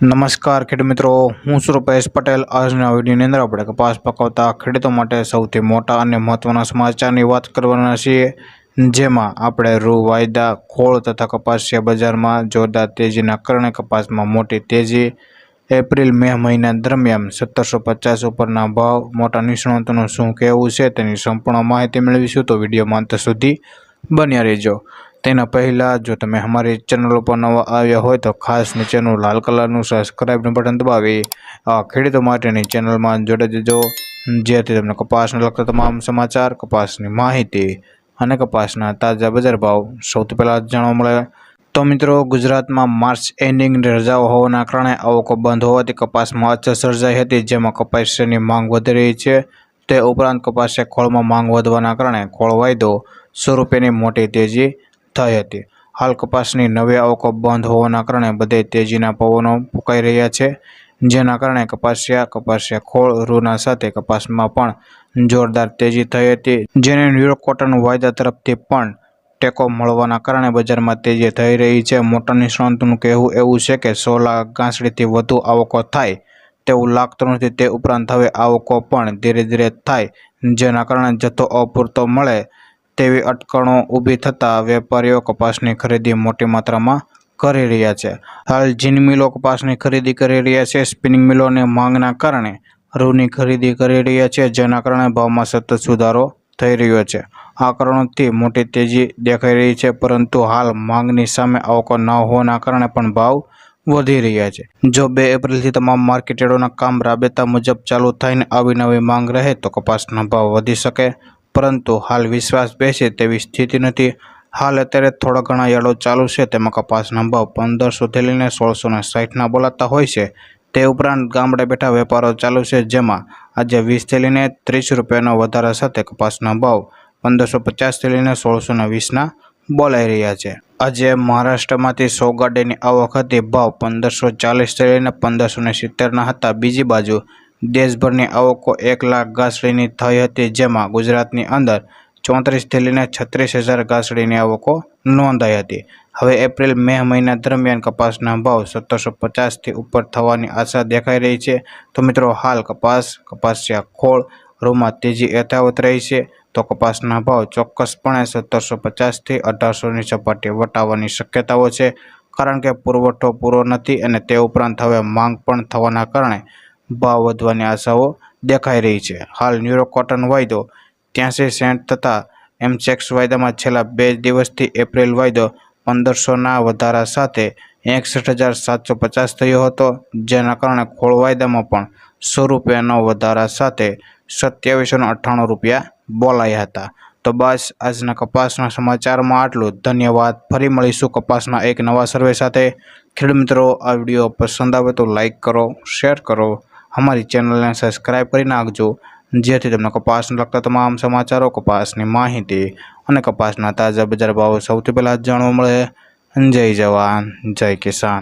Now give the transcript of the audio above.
નમસ્કાર ખેડૂત મિત્રો, હું છું રૂપેશ પટેલ. આજના વિડીયોની અંદર આપણે કપાસ પકવતા ખેડૂતો માટે સૌથી મોટા અને મહત્વના સમાચારની વાત કરવાના છીએ, જેમાં આપણે રૂ વાયદા ખોળ તથા કપાસિયા બજારમાં જોરદાર તેજીના કારણે કપાસમાં મોટી તેજી, એપ્રિલ, મે મહિના દરમિયાન સત્તરસો પચાસ ઉપરના ભાવ, મોટા નિષ્ણાતોનું શું કહેવું છે તેની સંપૂર્ણ માહિતી મેળવીશું, તો વિડીયોમાં અંત સુધી બન્યા રહેજો. તેના પહેલાં જો તમે અમારી ચેનલ ઉપર નવા આવ્યા હોય તો ખાસ નીચેનું લાલ કલરનું સબસ્ક્રાઈબનું બટન દબાવી. આ ખેડૂતો માટેની ચેનલમાં જોડાઈ જજો. જેથી તમને કપાસને લગતા તમામ સમાચાર, કપાસની માહિતી અને કપાસના તાજા બજાર ભાવ સૌથી પહેલાં જાણવા મળે. તો મિત્રો, ગુજરાતમાં માર્ચ એન્ડિંગની રજાઓ હોવાના કારણે આવકો બંધ હોવાથી કપાસમાં અછત સર્જાઈ હતી, જેમાં કપાસની માંગ વધી રહી છે. તે ઉપરાંત કપાસે ખોળમાં માંગ વધવાના કારણે ખોળ વાયદો સો રૂપિયાની મોટી તેજી થઈ હતી. હાલ કપાસની નવી આવકો બંધ હોવાના કારણે બધે તેજીના પવનો ફૂંકાઈ રહ્યા છે, જેના કારણે કપાસિયા કપાસિયા ખોળ રૂના સાથે કપાસમાં પણ જોરદાર તેજી થઈ હતી, જેને ન્યુયોર્ક કોટન વાયદા તરફથી પણ ટેકો મળવાના કારણે બજારમાં તેજી થઈ રહી છે. મોટા નિષ્ણાંતનું કહેવું એવું છે કે સો લાખ ગાંસડીથી વધુ આવકો થાય તેવું લાગતું નથી. તે ઉપરાંત હવે આવકો પણ ધીરે ધીરે થાય, જેના કારણે જથ્થો અપૂરતો મળે તેવી અટકણો ઊભી થતાં વેપારીઓ કપાસની ખરીદી મોટી માત્રામાં કરી રહ્યા છે. હાલ જીન મિલો કપાસની ખરીદી કરી રહ્યા છે. સ્પિનિંગ મિલોની માંગના કારણે રૂની ખરીદી કરી રહ્યા છે, જેના કારણે ભાવમાં સતત સુધારો થઈ રહ્યો છે. આ કારણોથી મોટી તેજી દેખાઈ રહી છે, પરંતુ હાલ માંગની સામે આવકો ન હોવાના કારણે પણ ભાવ વધી રહ્યા છે. જો બે એપ્રિલથી તમામ માર્કેટેડોના કામ રાબેતા મુજબ ચાલુ થઈને આવી નવી માંગ રહે તો કપાસના ભાવ વધી શકે પરંતુ હાલ વિશ્વાસ બેસે તેવી સ્થિતિ નથી. હાલ અત્યારે થોડા ઘણા યાર્ડો ચાલુ છે, તેમાં કપાસના ભાવ પંદરસોથી લઈને સોળસો ને સાઠના બોલાતા હોય છે. તે ઉપરાંત ગામડે બેઠા વેપારો ચાલુ છે, જેમાં આજે વીસથી લઈને ત્રીસ રૂપિયાનો વધારા સાથે કપાસના ભાવ પંદરસો પચાસથી લઈને સોળસો ને વીસના બોલાઈ રહ્યા છે. આજે મહારાષ્ટ્રમાંથી સો ગાડીની આવક હતી, ભાવ પંદરસો ચાલીસથી લઈને પંદરસો ને સિત્તેરના હતા. બીજી બાજુ દેશભરની આવકો એક લાખ ઘાસડીની થઈ હતી, જેમાં ગુજરાતની અંદર ચોત્રીસથી લઈને છત્રીસ હજાર ઘાસડીની આવકો નોંધાઈ હતી. હવે એપ્રિલ, મે મહિના દરમિયાન કપાસના ભાવ સત્તરસો પચાસથી ઉપર થવાની આશા દેખાઈ રહી છે. તો મિત્રો, હાલ કપાસ, કપાસિયા ખોળ રૂમાં તેજી યથાવત રહી છે. તો કપાસના ભાવ ચોક્કસપણે સત્તરસો પચાસથી અઢારસોની સપાટી વટાવવાની શક્યતાઓ છે. કારણ કે પુરવઠો પૂરો નથી અને તે ઉપરાંત હવે માંગ પણ થવાના કારણે ભાવ વધવાની આશાઓ દેખાઈ રહી છે. હાલ ન્યુયોર્ક કોટન વાયદો ત્યાંસી સેન્ટ તથા એમસેક્સ વાયદામાં છેલ્લા બે દિવસથી એપ્રિલ વાયદો પંદરસોના વધારા સાથે એકસઠ હજાર સાતસો પચાસ થયો હતો, જેના કારણે ખોળ વાયદામાં પણ સો રૂપિયાનો વધારા સાથે સત્યાવીસો અઠ્ઠાણું રૂપિયા બોલાયા હતા. તો બસ, આજના કપાસના સમાચારમાં આટલું ધન્યવાદ. ફરી મળીશું કપાસના એક નવા સર્વે સાથે. ખેડૂત મિત્રો, આ વીડિયો પસંદ આવે તો લાઈક કરો, શેર કરો. અમારી ચેનલને સબસ્ક્રાઈબ કરી નાખજો. જેથી તમને કપાસને લગતા તમામ સમાચારો, કપાસની માહિતી અને કપાસના તાજા બજાર ભાવ સૌથી પહેલાં જાણવા મળે. જય જવાન, જય કિસાન.